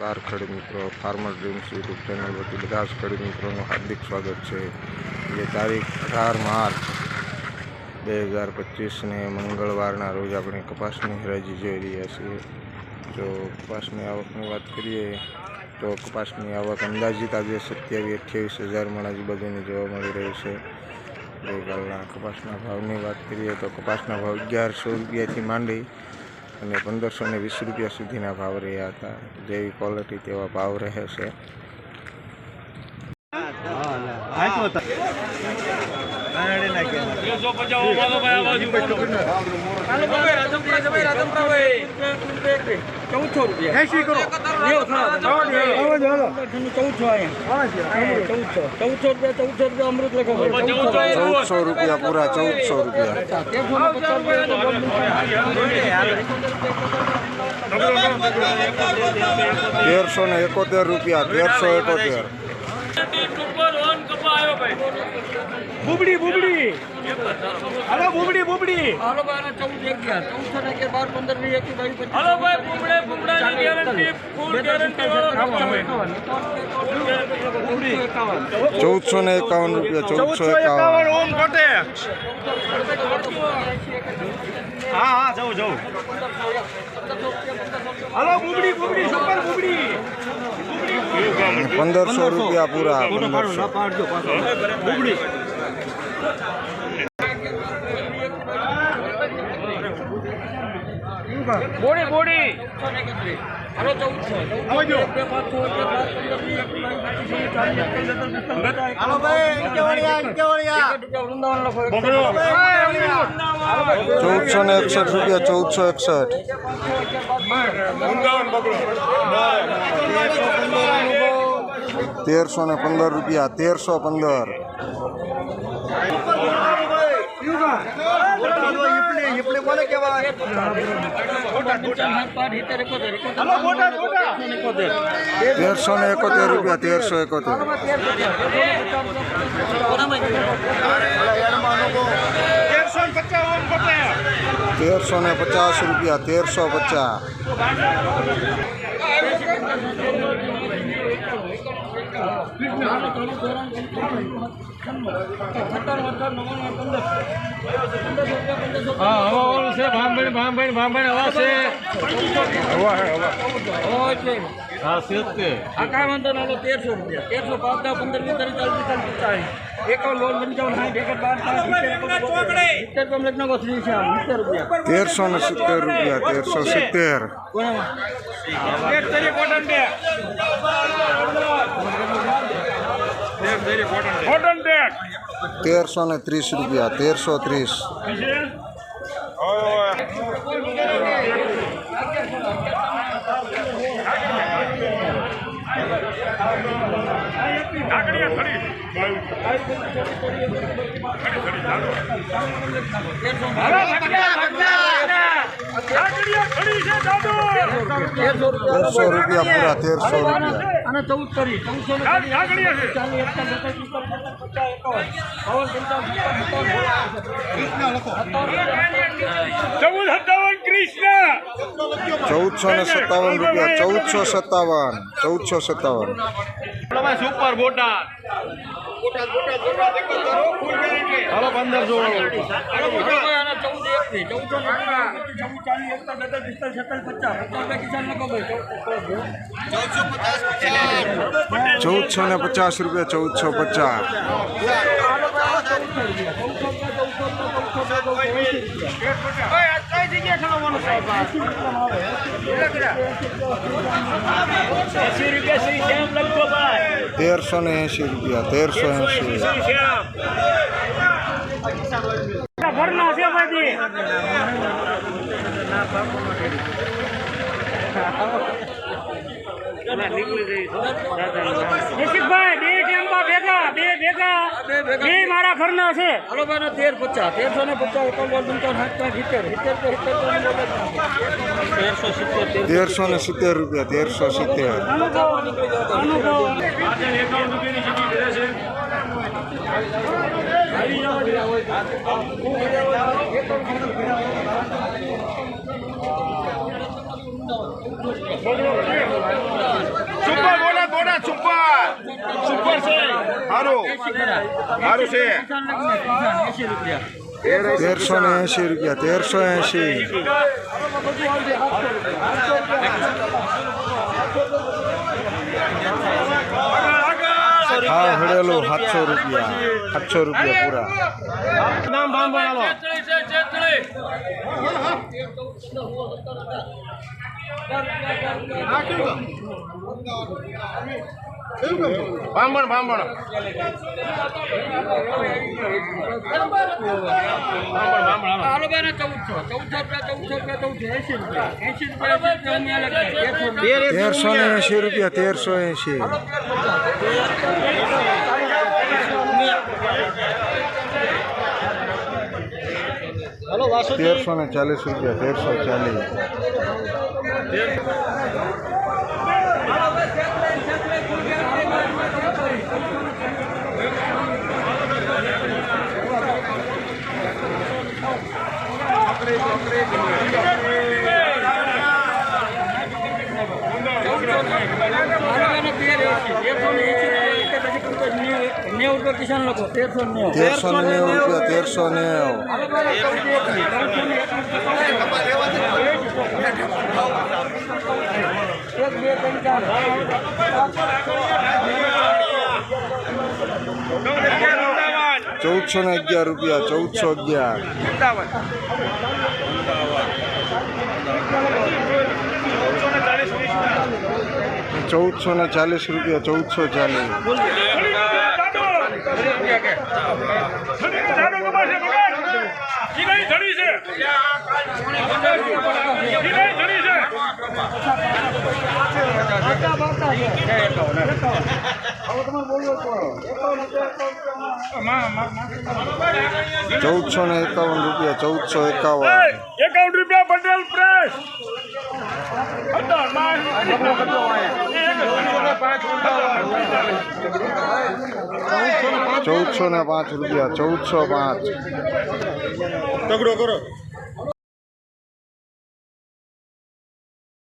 નમસ્કાર ખેડૂત મિત્રો ફાર્મર ડ્રીમ્સ યુટ્યુબ ચેનલ વતી બધા જ ખેડૂત મિત્રોનું હાર્દિક સ્વાગત છે. જે તારીખ અઢાર માર્ચ બે હજાર પચીસને મંગળવારના રોજ આપણે કપાસની હરાજી જોઈ રહ્યા છીએ. જો કપાસની આવકની વાત કરીએ તો કપાસની આવક અંદાજિત આજે સત્યાવીસ, અઠ્યાવીસ હજાર મણ આજુબાજુની જોવા મળી રહી છે. ગઈકાલના કપાસના ભાવની વાત કરીએ તો કપાસના ભાવ અગિયારસો રૂપિયાથી માંડી અને પંદરસો ને વીસ રૂપિયા સુધીના ભાવ રહ્યા હતા જેવી ક્વોલિટી તેવા ભાવ રહે છે ચૌદસો રૂપિયા એસી કરો ચૌદસો અહીંયા ચૌદસો ચૌદસો રૂપિયા ચૌદસો રૂપિયા અમૃત લખો ચૌદસો રૂપિયા પૂરા ચૌદસો રૂપિયા તેરસો ને એકોતેર રૂપિયા તેરસો એકોતેર બુબડી બુબડી હાલો બુબડી બુબડી હલો ભાઈ ચૌદ અગિયાર. ચૌદસો ને અગિયાર બાર પંદર વીસ એકવીસ બાવીસ હલો ભાઈ બુમડે બુમડાની ગેરંટી ફૂલ ગેરંટી વાળો ચૌદસો ને એકાવન રૂપિયા ચૌદસો એકાવન. ઓમ કોટે હા હા જવું જવું હલો બુબડી બુબડી સુપર બુબડી પંદરસો રૂપિયા પૂરા પંદરસો. બુબડી બોડી બોડી. ચૌદસો ને એકસઠ રૂપિયા ચૌદસો એકસઠ. તેરસો ને પંદર રૂપિયા તેરસો પંદર. તેરસો ને એકોતેર રૂપિયા તેરસો એકોતેર. તેરસો ને પચાસ રૂપિયા તેરસો પચાસ. હવા વાળું છે ભાંભણ ભાંભણ ભાંભણ હવા છે. હા છે જ તે. આ કાંઈ વાંધો ના તેરસો રૂપિયા. તેરસો પાંચ દસ પંદર વીસ ત્રીસ ચાલીસ પિસ્તાલીસ પચાસ એકાવન લોન પંચાવન સાઠ એકડ બાર સિત્તેર તો અમને નગો છે સિત્તેર રૂપિયા. તેરસો ને સિત્તેર રૂપિયા તેરસો સિત્તેર. તેરસો ને ત્રીસ રૂપિયા તેરસો ત્રીસ. તેરસો રૂપિયા તેરસો રૂપિયા પૂરા તેરસો રૂપિયા અને ચૌદ કરી ચૌદસો ચૌદ ચૌદસો ને સત્તાવન રૂપિયા ચૌદસો સત્તાવન ચૌદસો સત્તાવન. સુપર બોટાદ હાલો પંદરસો ચૌદસો ને પચાસ રૂપિયા ચૌદસો પચાસ. શ્યામ લખો ભાઈ તેરસો ને એસી રૂપિયા તેરસો એસી ઘરના છે ભાઈ નિશિતભાઈ બે ભેગા બે ભેગા. બે મારા ઘરના છે. ના તેર પચાસ. તેરસો ને પચાસ એકાવન પંચાવન સાઠ સિત્તેર. સિત્તેર તો સિત્તેર તેરસો સિત્તેર તેરસો ને સિત્તેર રૂપિયા તેરસો સિત્તેર. અનુભવ અનુભવ એકાવન રૂપિયાની સીટી ભરે છે બગડો સારું છે. એસી રૂપિયા. તેરસો ને એંશી રૂપિયા તેરસો એંશી. હા હળેલું સાતસો રૂપિયા સાતસો રૂપિયા પૂરા. નામ બામણ હાલો એસી એસી એસી રૂપિયા તેરસો ને એંશી રૂપિયા, તેરસો એસી તેરસો ને ચાલીસ રૂપિયા, તેરસો ચાલીસ નેવું રૂપિયા કિસાન લોકો તેરસો નેવું તેરસો નેવું રૂપિયા તેરસો નેવું એક બે ત્રણ ચાર ચૌદસો ને અગિયાર રૂપિયા ચૌદસો અગિયાર ચૌદસો ને ચાલીસ રૂપિયા ચૌદસો ચાલીસ ચૌદસો ને એકાવન રૂપિયા ચૌદસો એકાવન. એકાવન રૂપિયા પટેલ પ્રેસ ચૌદસો ને પાંચ રૂપિયા ચૌદસો પાંચ. તગડો કરો.